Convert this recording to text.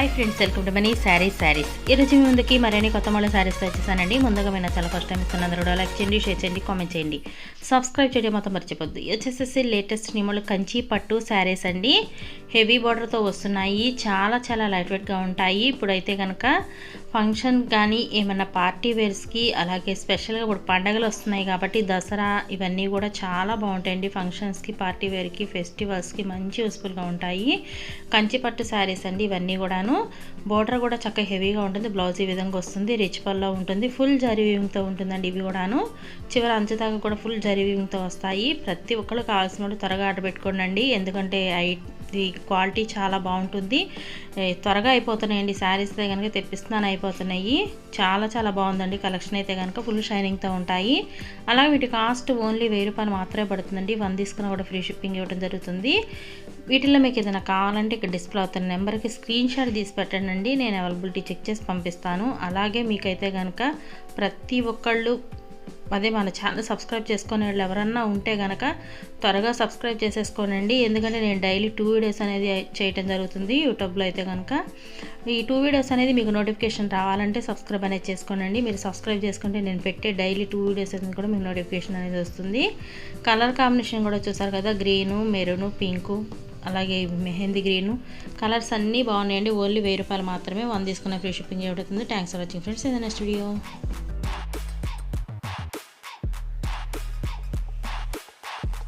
Hi friends welcome to Mani sarees sarees ఈరోజు మీ ముందుకి మరిన్ని కొత్త మళ్ళీ శారీస్ వచ్చేసానండి. ముందుగా మీ చాలా ఫస్ట్ టైం ఇస్తున్నందరూ లైక్ చేయండి షేర్ చేయండి కామెంట్ చేయండి. సబ్స్క్రైబ్ చేయడం మొత్తం మర్చిపోద్దు. వచ్చేసేసి లేటెస్ట్ నిమ్మలు కంచి పట్టు శారీస్ అండి. హెవీ బార్డర్తో వస్తున్నాయి. చాలా చాలా లైట్ వెయిట్గా ఉంటాయి. ఇప్పుడైతే కనుక ఫంక్షన్ కానీ ఏమైనా పార్టీ వేర్స్కి అలాగే స్పెషల్గా ఇప్పుడు పండగలు వస్తున్నాయి కాబట్టి దసరా ఇవన్నీ కూడా చాలా బాగుంటాయండి. ఫంక్షన్స్కి పార్టీ వేర్కి ఫెస్టివల్స్కి మంచి యూస్ఫుల్గా ఉంటాయి. కంచి పట్టు శారీస్ అండి. ఇవన్నీ కూడాను బోర్డర్ కూడా చక్కగా హెవీగా ఉంటుంది బ్లౌజ్ ఈ విధంగా వస్తుంది రిచ్ పల్లో ఉంటుంది ఫుల్ జరీ వీవింగ్తో ఉంటుందండి ఇవి కూడాను. చివరి అంచుదాకా కూడా ఫుల్ జరీ వీవింగ్తో వస్తాయి. ప్రతి ఒక్కరు కావాల్సిన వాళ్ళు త్వరగా ఆర్డర్ పెట్టుకోండి ఎందుకంటే ఐ ఇది క్వాలిటీ చాలా బాగుంటుంది. త్వరగా అయిపోతున్నాయండి శారీస్ అయితే కనుక తెప్పిస్తున్నాను అయిపోతున్నాయి. చాలా చాలా బాగుందండి కలెక్షన్ అయితే కనుక ఫుల్ షైనింగ్తో ఉంటాయి. అలాగే వీటి కాస్ట్ ఓన్లీ వెయ్యి రూపాయలు మాత్రమే పడుతుందండి. వన్ తీసుకున్న కూడా ఫ్రీ షిప్పింగ్ ఇవ్వడం జరుగుతుంది. వీటిల్లో మీకు ఏదైనా కావాలంటే ఇక్కడ డిస్ప్లే అవుతున్న నెంబర్కి స్క్రీన్ షాట్ తీసి పెట్టండి నేను అవైలబిలిటీ చెక్ చేసి పంపిస్తాను. అలాగే మీకైతే కనుక ప్రతి ఒక్కళ్ళు అదే మన ఛానల్ సబ్స్క్రైబ్ చేసుకునే వాళ్ళు ఎవరన్నా ఉంటే కనుక త్వరగా సబ్స్క్రైబ్ చేసేసుకోనండి. ఎందుకంటే నేను డైలీ టూ వీడియోస్ అనేది చేయటం జరుగుతుంది యూట్యూబ్లో అయితే కనుక ఈ టూ వీడియోస్ అనేది మీకు నోటిఫికేషన్ రావాలంటే సబ్స్క్రైబ్ అనేది చేసుకోనండి. మీరు సబ్స్క్రైబ్ చేసుకుంటే నేను పెట్టే డైలీ టూ వీడియోస్ అనేది కూడా మీకు నోటిఫికేషన్ అనేది వస్తుంది. కలర్ కాంబినేషన్ కూడా చూసారు కదా గ్రీను మెరూను పింకు అలాగే మెహందీ గ్రీను. కలర్స్ అన్నీ బాగున్నాయండి. ఓన్లీ వెయ్యి రూపాయలు మాత్రమే. వన్ తీసుకున్న ఫ్రీ షిప్పింగ్ చేయబడుతుంది థ్యాంక్స్ ఫర్ వాచింగ్ ఫ్రెండ్స్. ఇది నెక్స్ట్ వీడియో